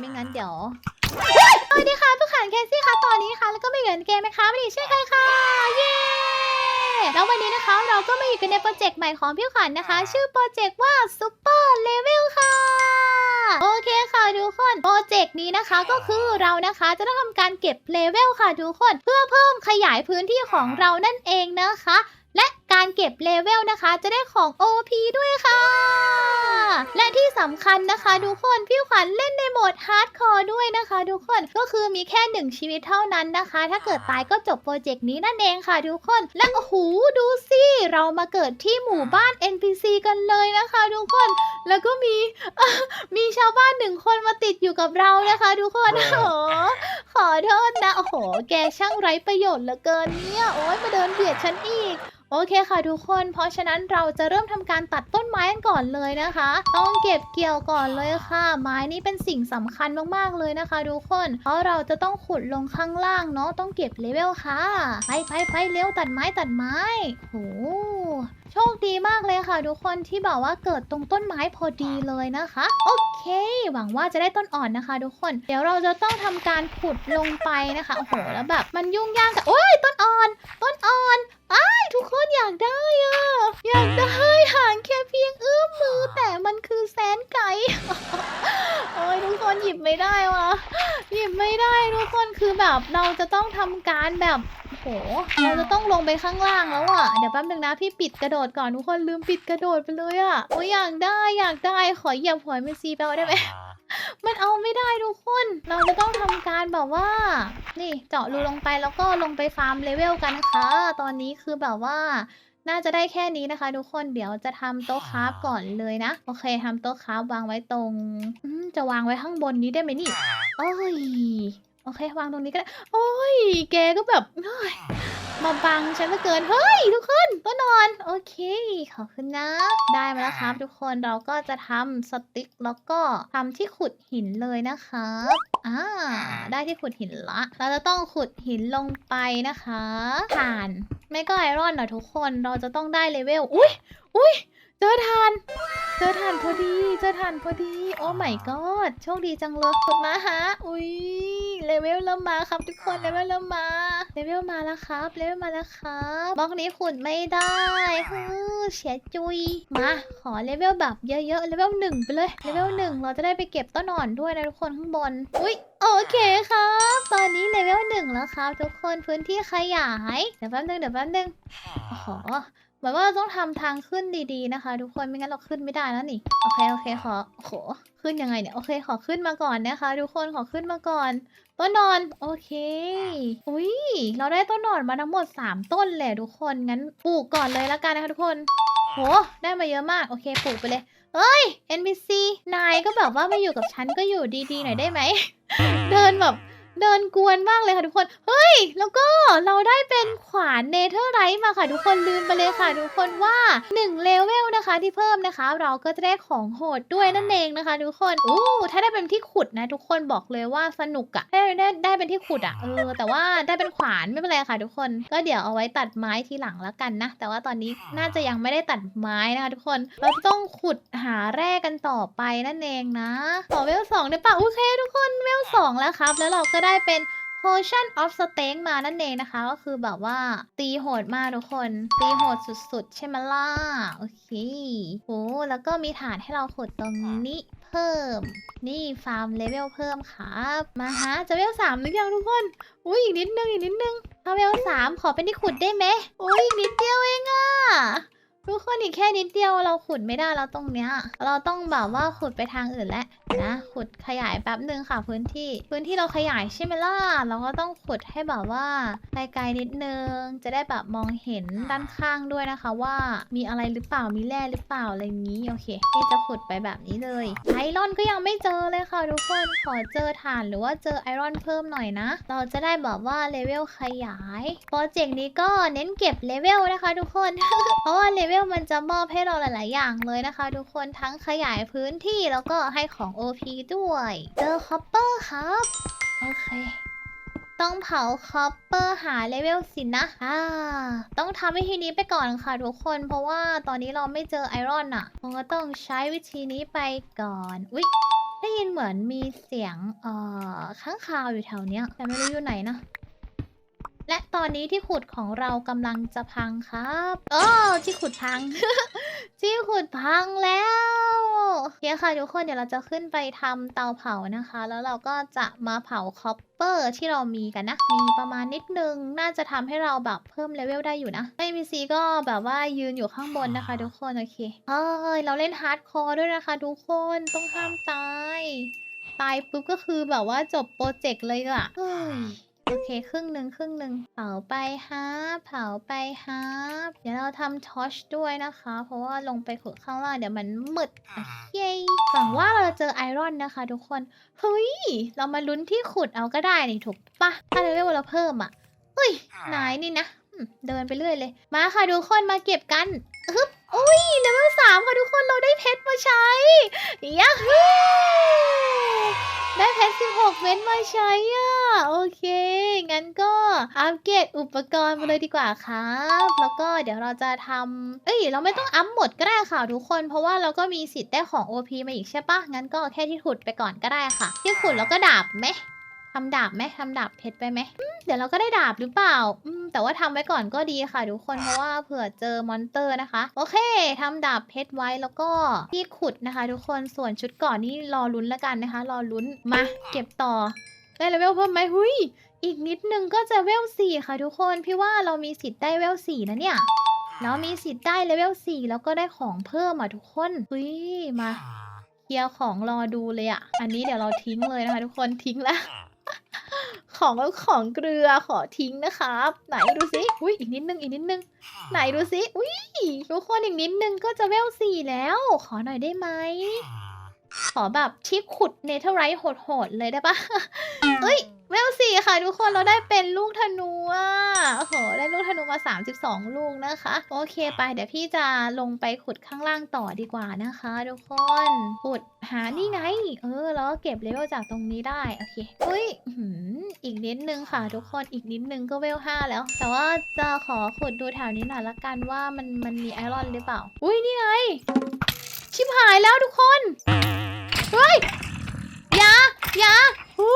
ไม่งั้นเดี๋ยวสวัสดีค่ะผู้ขานแคสซี่ค่ะตอนนี้ค่ะ แล้วก็ไม่เหมือนเกมนะคะไม่ได้ใช่ใครค่ะเย้แล้ววันนี้นะคะเราก็มาอยู่กันในโปรเจกต์ใหม่ของพี่ขวัญนะคะ ชื่อโปรเจกต์ว่า Super Level ค่ะโอเคค่ะทุกคนโปรเจกต์นี้นะคะก็คือเรานะคะจะต้องทำการเก็บเลเวลค่ะทุกคน เพื่อเพิ่มขยายพื้นที่ของเรานั่นเองนะคะและ การเก็บเลเวลนะคะ จะได้ของ OP ด้วยค่ะ และที่สำคัญนะคะทุกคนพี่ขวัญเล่นในโหมดฮาร์ดคอร์ด้วยนะคะ ทุกคนก็คือมีแค่หนึ่งชีวิตเท่านั้นนะคะ ถ้าเกิดตายก็จบโปรเจกต์นี้นั่นเองค่ะทุกคน และโอ้โหดูสิเรามาเกิดที่หมู่บ้าน NPC กันเลยนะคะ ทุกคนแล้วก็มีมีชาวบ้านหนึ่งคนมาติดอยู่กับเรานะคะ ทุกคนโอ้โหขอโทษนะ โอ้โห แกช่างไร้ประโยชน์เหลือเกินเนี่ย โอ้ยมาเดินเบียดฉันอีก โอเคค่ะทุกคน เพราะฉะนั้นเราจะเริ่มทำการตัดต้นไม้กันก่อนเลยนะคะ ต้องเก็บเกี่ยวก่อนเลยค่ะ ไม้นี่เป็นสิ่งสำคัญมากๆเลยนะคะ ทุกคน เพราะเราจะต้องขุดลงข้างล่างเนาะ ต้องเก็บเลเวลค่ะ ไปไปไปเร็วตัดไม้ตัดไม้โห โชคดีมากเลยค่ะ ทุกคนที่แบบว่าเกิดตรงต้นไม้พอดีเลยนะคะ โอเค หวังว่าจะได้ต้นอ่อนนะคะ ทุกคน เดี๋ยวเราจะต้องทำการขุดลงไปนะคะโอ้โหแล้วแบบมันยุ่งยากกับโอ้ยต้นอ่อน ต้นอ่อนอ้ายทุกคนอยากได้อะอยากได้หางแค่เพียงเอื้อมมือ แต่มันคือแสนไก่โอ้ยทุกคนหยิบไม่ได้วะหยิบไม่ได้ทุกคนคือแบบเราจะต้องทำการแบบ โอ้โห เราจะต้องลงไปข้างล่างแล้วอะเดี๋ยวแป๊บนึงนะพี่ปิดกระโดดก่อนทุกคนลืมปิดกระโดดไปเลยอะโอ้ยอยากได้อยากได้ขอเหยียบหัวเมสซี่ไปเอาได้ไหมมันเอาไม่ได้ทุกคน เราจะต้องทำการแบบว่า นี่เจาะรูลงไปแล้วก็ลงไปฟาร์มเลเวลกันนะคะ ตอนนี้คือแบบว่าน่าจะได้แค่นี้นะคะ ทุกคนเดี๋ยวจะทำโต๊ะคราฟก่อนเลยนะ โอเคทำโต๊ะคราฟวางไว้ตรงอืมจะวางไว้ข้างบนนี้ได้ไหมนี่ โอ้ย โอเควางตรงนี้ก็ได้ โอ้ย แกก็แบบเฮ้ยมาบังฉันเหลือเกิน เฮ้ย ทุกคนต้นนอน โอเค ขอบคุณนะ ได้มาแล้วครับทุกคน เราก็จะทำสติ๊กแล้วก็ทำที่ขุดหินเลยนะครับอ่า ได้ที่ขุดหินละ เราจะต้องขุดหินลงไปนะคะถ่าน ไม่ก็ไอรอนเหรอยทุกคน เราจะต้องได้เลเวล อุ้ยอุ้ยเจอถ่าน เจอถ่านพอดี เจอถ่านพอดี โอ้ my god โชคดีจังเลยขุดมาฮะ อุ้ย เลเวลเริ่มมาครับทุกคนเลเวลเริ่มมาเลเวลมาแล้วครับเลเวลมาแล้วครับบล็อกนี้ขุดไม่ได้ฮือเสียจุยมาขอเลเวลแบบเยอะๆเลเวลหนึ่งไปเลยเลเวลหนึ่งเราจะได้ไปเก็บต้นอ่อนด้วยนะทุกคนข้างบนอุ้ยโอเคครับ ตอนนี้เลเวลหนึ่งแล้วครับ ทุกคนพื้นที่ขยาย เดี๋ยวแป๊บนึงเดี๋ยวแป๊บนึงโอ้โห เหมือนว่าต้องทำทางขึ้นดีๆนะคะ ทุกคนไม่งั้นเราขึ้นไม่ได้แล้วนี่โอเคโอเคขอโอ้โหขึ้นยังไงเนี่ยโอเคขอขึ้นมาก่อนนะคะ ทุกคนขอขึ้นมาก่อนต้นนอนโอเคอุ้ยเราได้ต้นนอนมาทั้งหมด 3 ต้นเลยทุกคนงั้นปลูกก่อนเลยละกันนะคะทุกคนโหได้มาเยอะมากโอเคปลูกไปเลยเฮ้ย NPC นายก็แบบว่าไมาอยู่กับฉันก็อยู่ดีๆหน่อยได้ไหม เดินแบบ เดินกวนมากเลยค่ะทุกคน เฮ้ย แล้วก็เราได้เป็นขวานเนเธอร์ไรท์มาค่ะทุกคนลืมไปเลยค่ะทุกคนว่า1เลเวลนะคะที่เพิ่มนะคะ เราก็จะได้ของโหดด้วยนั่นเองนะคะทุกคนอู้ถ้าได้เป็นที่ขุดนะ ทุกคนบอกเลยว่าสนุกอะได้ได้ได้เป็นที่ขุดอะเออแต่ว่าได้เป็นขวานไม่เป็นไรค่ะ ทุกคน ก็เดี๋ยวเอาไว้ตัดไม้ทีหลังแล้วกันนะ แต่ว่าตอนนี้น่าจะยังไม่ได้ตัดไม้นะคะ ทุกคนเราต้องขุดหาแร่กันต่อไปนั่นเองนะขอเวลสองได้ปะโอเคทุกคนเวลสองแล้วครับ แล้วเราก็ได้เป็น Potion of Strength มานั่นเองนะคะ ก็คือแบบว่าตีโหดมากทุกคน ตีโหดสุดๆ ใช่ไหมล่ะ โอเคโอ้แล้วก็มีฐานให้เราขุดตรงนี้เพิ่ม นี่ฟาร์มเลเวลเพิ่มครับ มาฮะ จะเวลสามหรือยังทุกคนอุ้ยอีกนิดนึงอีกนิดนึงถ้าเวลสามขอเป็นที่ขุดได้ไหมอุ้ยอีกนิดเดียวเองอะ ทุกคนอีกแค่นิดเดียวเราขุดไม่ได้แล้วตรงเนี้ย เราต้องแบบว่าขุดไปทางอื่นแล้วนะขุดขยายแป๊บหนึ่งค่ะพื้นที่ พื้นที่เราขยายใช่ไหมล่ะเราก็ต้องขุดให้แบบว่าไกลๆนิดนึงจะได้แบบมองเห็นด้านข้างด้วยนะคะ ว่ามีอะไรหรือเปล่ามีแร่หรือเปล่าอะไรอย่างนี้โอเคที่จะขุดไปแบบนี้เลยไอรอนก็ยังไม่เจอเลยค่ะทุกคนขอเจอถ่านหรือว่าเจอไอรอนเพิ่มหน่อยนะ เราจะได้แบบว่าเลเวลขยายโปรเจกต์นี้ก็เน้นเก็บเลเวลนะคะ ทุกคนเพราะว่าเลเวเลมันจะมอบให้เราหลาย ๆ อย่างเลยนะคะ ทุกคนทั้งขยายพื้นที่แล้วก็ให้ของ OP ด้วย เจอคอปเปอร์ครับ โอเค ต้องเผาคอปเปอร์หาเลเวลสินนะอ่าต้องทำวิธีนี้ไปก่อนค่ะทุกคน เพราะว่าตอนนี้เราไม่เจอไอรอนอะเราก็ต้องใช้วิธีนี้ไปก่อนอุ๊ยได้ยินเหมือนมีเสียงเอ่อข้างคาวอยู่แถวเนี้ยแต่ไม่รู้อยู่ไหนนะ และตอนนี้ที่ขุดของเรากำลังจะพังครับโอ้ที่ขุดพัง ที่ขุดพังแล้วโอเคค่ะทุกคนเดี๋ยวเราจะขึ้นไปทำเตาเผานะคะ แล้วเราก็จะมาเผาคอปเปอร์ที่เรามีกันนะ มีประมาณนิดนึง น่าจะทำให้เราแบบเพิ่มเลเวลได้อยู่นะไม่มีซีก็แบบว่ายืนอยู่ข้างบนนะคะ ทุกคนโอเคเอ้ยเราเล่นฮาร์ดคอร์ด้วยนะคะ ทุกคนต้องห้ามตาย ตายปุ๊บก็คือแบบว่าจบโปรเจกต์เลยอะเฮ้ย โอเคครึ่งหนึ่งครึ่งหนึ่งเผาไปฮะเผาไปฮะเดี๋ยวเราทำทอชด้วยนะคะ เพราะว่าลงไปขุดข้างล่างเดี๋ยวมันมืดโอเคหวังว่าเราจะเจอไอรอนนะคะ ทุกคนเฮ้ยเรามาลุ้นที่ขุดเอาก็ได้นี่ถูกปะถ้าเลเวลเราเพิ่มอะเฮ้ยนายนี่นะอืมเดินไปเรื่อยเลย มาค่ะทุกคนมาเก็บกันฮึบอุ้ยเลเวลสามค่ะทุกคนเราได้เพชรมาใช้ยาฮู ได้เพชร16 เม็ดมาใช้อะ โอเค งั้นก็อัปเกรดอุปกรณ์มาเลยดีกว่าครับ แล้วก็เดี๋ยวเราจะทำเอ้ย เราไม่ต้องอัพหมดก็ได้ค่ะทุกคน เพราะว่าเราก็มีสิทธิ์ได้ของ OP มาอีกใช่ปะงั้นก็แค่ที่ขุดไปก่อนก็ได้ค่ะ ที่ขุดแล้วก็ดาบไหม ทำดาบไหมทำดาบเพชรไปไหมอืมเดี๋ยวเราก็ได้ดาบหรือเปล่าอืมแต่ว่าทำไว้ก่อนก็ดีค่ะทุกคนเพราะว่าเผื่อเจอมอนเตอร์นะคะ โอเคทำดาบเพชรไว้แล้วก็ที่ขุดนะคะ ทุกคนส่วนชุดก่อนนี่รอลุ้นแล้วกันนะคะ รอลุ้นมาเก็บต่อได้เลเวลเพิ่มไหมหุยอีกนิดนึงก็จะเวลสี่ค่ะทุกคนพี่ว่าเรามีสิทธิ์ได้เวลสี่นะเนี่ยแล้วมีสิทธิ์ได้เลเวลสี่แล้วก็ได้ของเพิ่มอะทุกคนหุยมาเคลียร์ของรอดูเลยอะ อันนี้เดี๋ยวเราทิ้งเลยนะคะ ทุกคนทิ้งแล้ว ของก็ของเกลือขอทิ้งนะครับ ไหนดูสิอุ้ยอีกนิดนึงอีกนิดนึง ไหนดูสิอุ้ยทุกคนอีกนิดนึงก็จะเวลสี่แล้ว ขอหน่อยได้ไหมขอแบบที่ขุดเนเธอร์ไรท์โหดๆเลยได้ปะเอ้ย เวลสี่ค่ะทุกคนเราได้เป็นลูกธนูอะโอ้โหได้ลูกธนูมา 32 ลูกนะคะ โอเคไปเดี๋ยวพี่จะลงไปขุดข้างล่างต่อดีกว่านะคะ ทุกคนขุดหานี่ไง เออแล้วก็เก็บเลเวลจากตรงนี้ได้โอเคอุ้ยอีกนิดนึงค่ะ ทุกคนอีกนิดนึงก็เวลห้าแล้ว แต่ว่าจะขอขุดดูแถวนี้หน่อยละกันว่ามันมันมีไอรอนหรือเปล่า อุ้ยนี่ไงชิบหายแล้วทุกคนเฮ้ย อย่าอย่าโอ้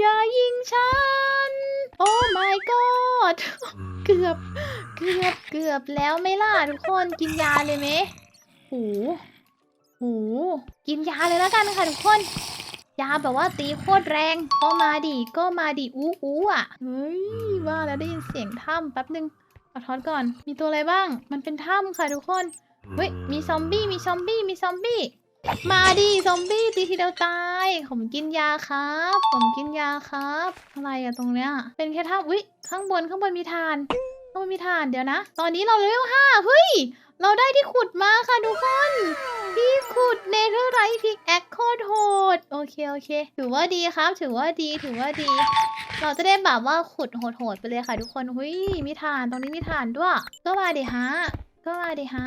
อย่ายิงฉัน โอ้ my god เกือบ เกือบ เกือบแล้วไหม่ล่ะทุกคนกินยาเลยไหมหูหูกินยาเลยแล้วกันค่ะทุกคน ยาแบบว่าตีโคตรแรง ก็มาดิก็มาดิอู้อู้อะ เฮ้ย ว่าแล้วได้ยินเสียงถ้ำแป๊บนึงขอทอนก่อน มีตัวอะไรบ้าง มันเป็นถ้ำค่ะทุกคน เฮ้ย มีซอมบี้ มีซอมบี้ มีซอมบี้ มาดิซอมบี้ตีทีเดียวตาย ผมกินยาครับ ผมกินยาครับ อะไรอะตรงเนี้ย เป็นแค่ท่าวิข้างบนข้างบนมีทาน ข้างบนมีทานเดี๋ยวนะ ตอนนี้เราเลเวลห้าเฮ้ย เราได้ที่ขุดมาค่ะทุกคนที่ขุดเนเธอร์ไรท์พิกแอคโคตรโหด โอเค โอเค ถือว่าดีครับ ถือว่าดี ถือว่าดี เราจะได้แบบว่าขุดโหดๆไปเลยค่ะทุกคน หุยมีฐาน ตรงนี้มีฐานด้วย ก็มาดิฮะ ก็มาดิฮะ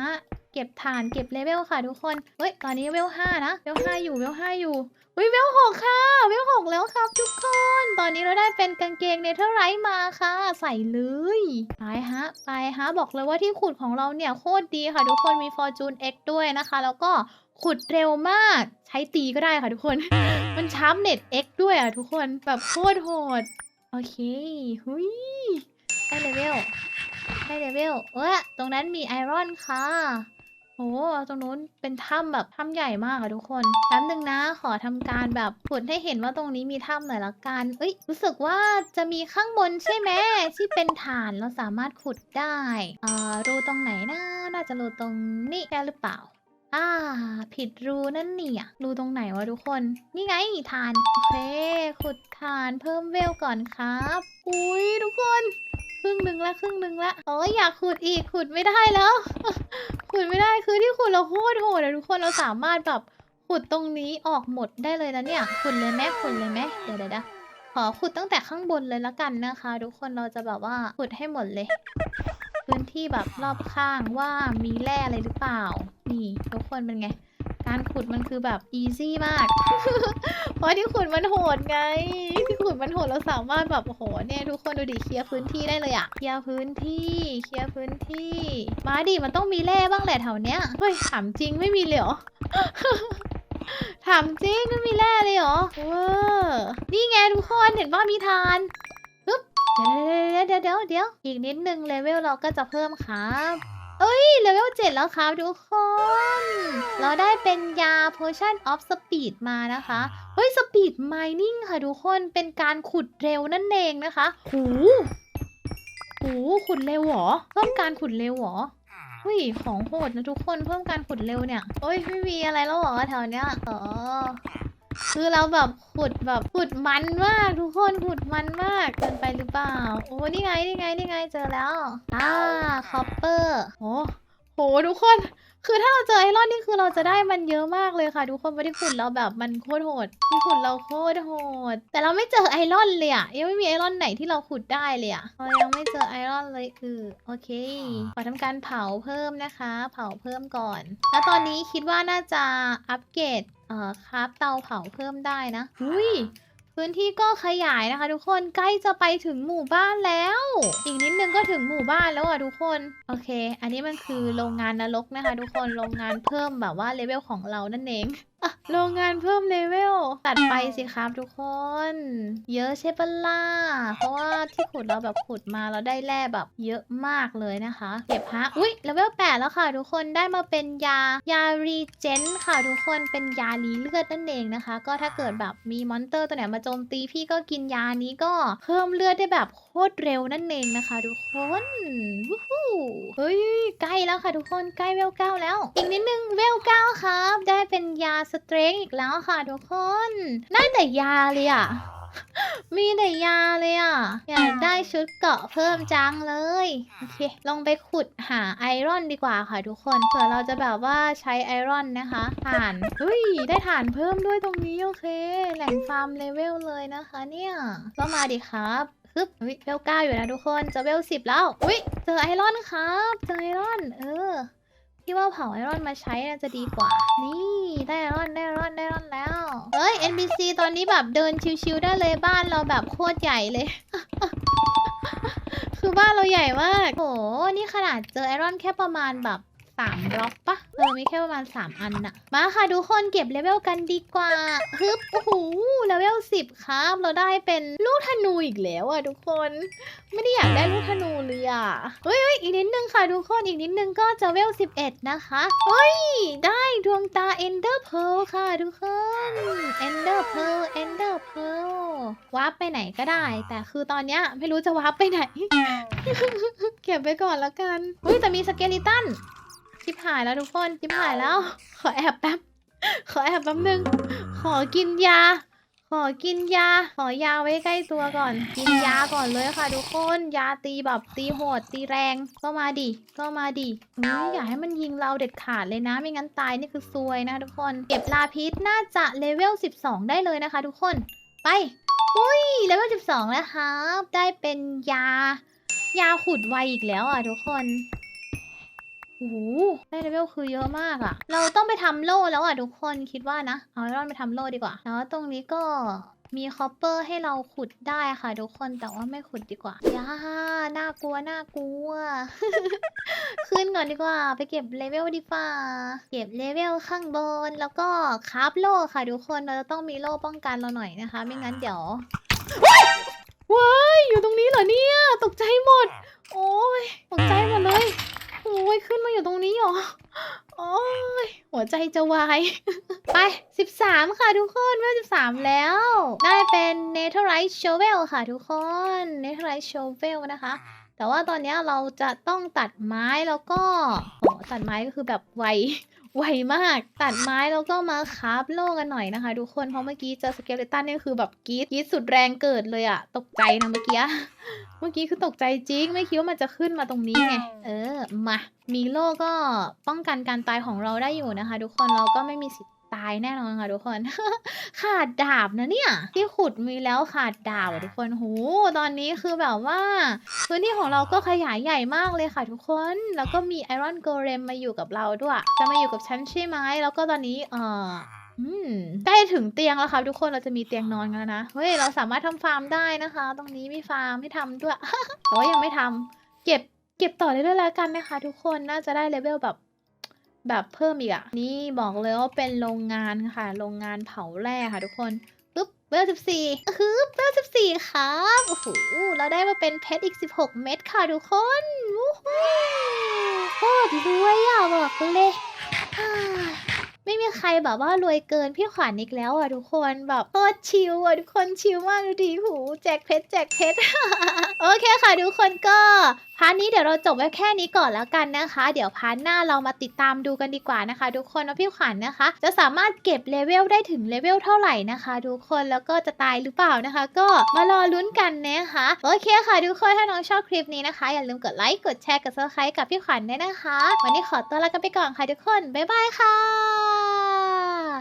เก็บฐานเก็บเลเวลค่ะทุกคน เฮ้ย ตอนนี้เวลห้านะ เวลห้าอยู่ เวลห้าอยู่เฮ้ย เวลหกค่ะ เวลหกแล้วครับทุกคน ตอนนี้เราได้เป็นกางเกงเนเธอร์ไรท์มาค่ะ ใส่เลย ไปฮะ ไปฮะ บอกเลยว่าที่ขุดของเราเนี่ยโคตรดีค่ะทุกคน มี Fortune X ด้วยนะคะ แล้วก็ขุดเร็วมาก ใช้ตีก็ได้ค่ะทุกคน มันชาร์ปเน็ต X ด้วยอะทุกคน แบบโคตรโหด โอเคหุยได้เลเวลได้เลเวล เออตรงนั้นมีไอรอนค่ะ โอ้ตรงนู้นเป็นถ้ำแบบถ้ำใหญ่มากอะทุกคนแป๊บนึงนะ ขอทำการแบบขุดให้เห็นว่าตรงนี้มีถ้ำหน่อยละกัน เอ้ย รู้สึกว่าจะมีข้างบนใช่ไหมที่เป็นฐานเราสามารถขุดได้เอ่อรูตรงไหนนะน่าจะรูตรงนี้แค่หรือเปล่า อ่า ผิดรูนั่นเนี่ยรูตรงไหนวะทุกคน นี่ไงฐาน โอเค ขุดฐานเพิ่มเวลก่อนครับ อุ้ยทุกคน ครึ่งหนึ่งละครึ่งหนึ่งละโอ้ยอยากขุดอีกขุดไม่ได้แล้ว ขุดไม่ได้คือที่ขุดเราโคตรโหดอะทุกคนเราสามารถแบบขุดตรงนี้ออกหมดได้เลยนะเนี่ยขุดเลยไหมขุดเลยไหมเดี๋ยวเดี๋ยวเดี๋ยวขอขุดตั้งแต่ข้างบนเลยละกันนะคะ ทุกคนเราจะแบบว่าขุดให้หมดเลยพื้นที่แบบรอบข้างว่ามีแร่อะไรหรือเปล่า นี่ ทุกคนเป็นไง การขุดมันคือแบบอีซี่มาก เพราะที่ขุดมันโหดไง ที่ขุดมันโหดเราสามารถแบบโอ้โหเนี่ยทุกคนดูดิเคลียร์พื้นที่ได้เลยอะเคลียร์พื้นที่เคลียร์พื้นที่ มาดิมันต้องมีแร่บ้างแหละแถวเนี้ยเฮ้ยถามจริงไม่มีเลยเหรอถามจริงไม่มีแร่เลยเหรอเวอนี่ไงทุกคนเห็นว่ามีทานปึ๊บเดี๋ยวเดี๋ยวเดี๋ยวเดี๋ยวอีกนิดนึงเลเวลเราก็จะเพิ่มครับ เอ้ยเลเวลเจ็ดแล้วครับทุกคน เราได้เป็นยา potion of speed มานะคะ เฮ้ย speed mining ค่ะทุกคนเป็นการขุดเร็วนั่นเองนะคะหูหูขุดเร็วเหรอ เพิ่มการขุดเร็วเหรอเฮ้ยของโหดนะทุกคนเพิ่มการขุดเร็วเนี่ย โอ้ยไม่มีอะไรแล้วเหรอแถวเนี้ยอ๋อ คือเราแบบขุดแบบขุดมันมากทุกคนขุดมันมากเกินไปหรือเปล่า โอ้นี่ไงนี่ไงนี่ไงเจอแล้วอ่าคอปเปอร์โอ้โหทุกคนคือถ้าเราเจอไอรอนนี่คือเราจะได้มันเยอะมากเลยค่ะ ทุกคนไม่ได้ขุดเราแบบมันโคตรโหดที่ขุดเราโคตรโหด แต่เราไม่เจอไอรอนเลยอะยังไม่มีไอรอนไหนที่เราขุดได้เลยอะเรายังไม่เจอไอรอนเลยคือโอเคขอทำการเผาเพิ่มนะคะ เผาเพิ่มก่อน แล้วตอนนี้คิดว่าน่าจะอัปเกรด เอ่อคราฟเตาเผาเพิ่มได้นะอุ้ยพื้นที่ก็ขยายนะคะ ทุกคนใกล้จะไปถึงหมู่บ้านแล้ว อีกนิดนึงก็ถึงหมู่บ้านแล้วอะทุกคนโอเค อันนี้มันคือโรงงานนรกนะคะ ทุกคนโรงงานเพิ่มแบบว่าเลเวลของเรานั่นเองอะโรงงานเพิ่มเลเวลตัดไปสิครับทุกคน เยอะใช่ปะล่ะเพราะว่าที่ขุดเราแบบขุดมาเราได้แร่แบบเยอะมากเลยนะคะเก็บฮะอุ้ยเลเวล8แล้วค่ะทุกคนได้มาเป็นยายารีเจนค่ะทุกคนเป็นยาลีเลือดนั่นเองนะคะ ก็ถ้าเกิดแบบมีมอนเตอร์ตัวไหนมาโจมตีพี่ก็กินยานี้ก็เพิ่มเลือดได้แบบโค ตรเร็วนั่นเองนะคะทุกคนวู้ฮู้เฮ้ยใกล้แล้วค่ะทุกคนใกล้เวลเก้าแล้ว อีกนิดนึงเวลเก้าครับ ได้เป็นยาสเตรงอีกแล้วค่ะทุกคนได้แต่ยาเลยอะมีแต่ยาเลยอะ อยากได้ชุดเกาะเพิ่มจังเลย โอเคลองไปขุดหาไอรอนดีกว่าค่ะทุกคนเผื่อเราจะแบบว่าใช้ไอรอนนะคะถ่านเฮ้ย ได้ถ่านเพิ่มด้วยตรงนี้ โอเค แหล่งฟาร์มเลเวลเลยนะคะเนี่ย ก็มาดิครับ ฮึบเฮ้ยเวลเก้าอยู่นะทุกคนจะเวลสิบแล้วอุ้ยเจอไอรอนครับเจอไอรอนเออพี่ว่าเผาไอรอนมาใช้น่าจะดีกว่า นี่ได้ไอรอนได้ไอรอนได้ไอรอนแล้วเฮ้ย NPC ตอนนี้แบบเดินชิวๆได้เลยบ้านเราแบบโคตรใหญ่เลย คือบ้านเราใหญ่มากโหนี่ขนาดเจอไอรอนแค่ประมาณแบบ สามบล็อกปะเออมีแค่ประมาณ3อันน่ะ มาค่ะทุกคนเก็บเลเวลกันดีกว่าฮึบโอ้โหเลเวลสิบครับ เราได้เป็นลูกธนูอีกแล้วอะทุกคน ไม่ได้อยากได้ลูกธนูเลยอะเฮ้ยอีกนิดนึงค่ะทุกคนอีกนิดนึงก็จะเวล11นะคะเฮ้ยได้ดวงตา Ender Pearl ค่ะทุกคน Ender Pearl Ender Pearl วาร์ปไปไหนก็ได้ แต่คือตอนเนี้ยไม่รู้จะวาร์ปไปไหน เก็บไปก่อนแล้วกันเฮ้ยแต่มีสเกลิตัน ชิบหายแล้วทุกคนชิบหายแล้ว ขอแอบแป๊บ ขอแอบแป๊บนึง ขอกินยา ขอกินยา ขอยาไว้ใกล้ตัวก่อน กินยาก่อนเลยค่ะทุกคน ยาตีแบบตีโหดตีแรง ก็มาดิ ก็มาดิอุ้ยอย่าให้มันยิงเราเด็ดขาดเลยนะ ไม่งั้นตายนี่คือซวยนะทุกคน เก็บลาพิษน่าจะเลเวล 12 ได้เลยนะคะ ทุกคน ไป อุ้ย เลเวล 12 แล้วครับ ได้เป็นยา ยาขุดไวอีกแล้วอะทุกคน โอ้โหได้เลเวลคือเยอะมากอะเราต้องไปทำโล่แล้วอะทุกคนคิดว่านะ เอาไอรอนไปทำโล่ดีกว่า แล้วตรงนี้ก็มีคอปเปอร์ให้เราขุดได้ค่ะทุกคนแต่ว่าไม่ขุดดีกว่าย่าน่ากลัวน่ากลัว ขึ้นก่อนดีกว่า ไปเก็บเลเวลดีกว่าเก็บเลเวลข้างบน แล้วก็คราฟโล่ค่ะทุกคนเราจะต้องมีโล่ป้องกันเราหน่อยนะคะ ไม่งั้นเดี๋ยวว้ายอยู่ตรงนี้เหรอเนี่ย ตกใจหมด โอ้ยตกใจหมดเลย โอ้ยขึ้นมาอยู่ตรงนี้เหรอ โอ้ยหัวใจจะวาย ไป 13 ค่ะทุกคนเวล13 แล้ว ได้เป็นเนเธอร์ไรท์โชเวลค่ะทุกคนเนเธอร์ไรท์โชเวลนะคะ แต่ว่าตอนนี้เราจะต้องตัดไม้แล้วก็ตัดไม้ก็คือแบบไว ไวมาก ตัดไม้แล้วก็มาคราฟโล่กันหน่อยนะคะ ทุกคน เพราะเมื่อกี้เจอสเกเลตันนี่คือแบบกรีดกรีดสุดแรงเกิดเลยอะตกใจนะเมื่อกี้ เมื่อกี้คือตกใจจริง ไม่คิดว่ามันจะขึ้นมาตรงนี้ไง เออ มา มีโล่ก็ป้องกันการตายของเราได้อยู่นะคะ ทุกคน เราก็ไม่มีสิทธิ์ ตายแน่นอนค่ะทุกคน ขาดดาบนะเนี่ย ที่ขุดมีแล้วขาดดาบอะทุกคนโหตอนนี้คือแบบว่า พื้นที่ของเราก็ขยายใหญ่มากเลยค่ะทุกคน แล้วก็มีไอรอนโกเลมมาอยู่กับเราด้วย จะมาอยู่กับฉันใช่ไหมแล้วก็ตอนนี้เอออืมใกล้ถึงเตียงแล้วค่ะทุกคนเราจะมีเตียงนอนกันแล้วนะ เฮ้ย เราสามารถทำฟาร์มได้นะคะ ตรงนี้มีฟาร์มให้ทำด้วยแต่ว่ายังไม่ทำเก็บเก็บต่อเรื่อยๆแล้วกันนะคะ ทุกคนน่าจะได้เลเวลแบบ แบบเพิ่มอีกอะนี่บอกเลยว่าเป็นโรงงานค่ะ โรงงานเผาแร่ค่ะทุกคนปึ๊บเวลสิบสี่ฮึบเวลสิบสี่ครับโอ้โหเราได้มาเป็นเพชรอีกสิบหกเม็ดค่ะทุกคนโอ้โหโคตรรวยอะบอกเลย ไม่มีใครแบบว่ารวยเกินพี่ขวัญอีกแล้วอะทุกคนแบบโคตรชิลอะทุกคนชิลมากดูดิหูแจกเพชรแจกเพชร โอเคค่ะทุกคนก็พาร์ทนี้เดี๋ยวเราจบไว้แค่นี้ก่อนแล้วกันนะคะ เดี๋ยวพาร์ทหน้าเรามาติดตามดูกันดีกว่านะคะ ทุกคนว่าพี่ขวัญนะคะ จะสามารถเก็บเลเวลได้ถึงเลเวลเท่าไหร่นะคะ ทุกคนแล้วก็จะตายหรือเปล่านะคะ ก็มารอลุ้นกันนะคะโอเคค่ะทุกคนถ้าน้องชอบคลิปนี้นะคะ อย่าลืมกดไลค์กดแชร์กด subscribe กับพี่ขวัญด้วยนะคะ วันนี้ขอตัวลากันไปก่อนค่ะทุกคนบ๊ายบายค่ะ Bye.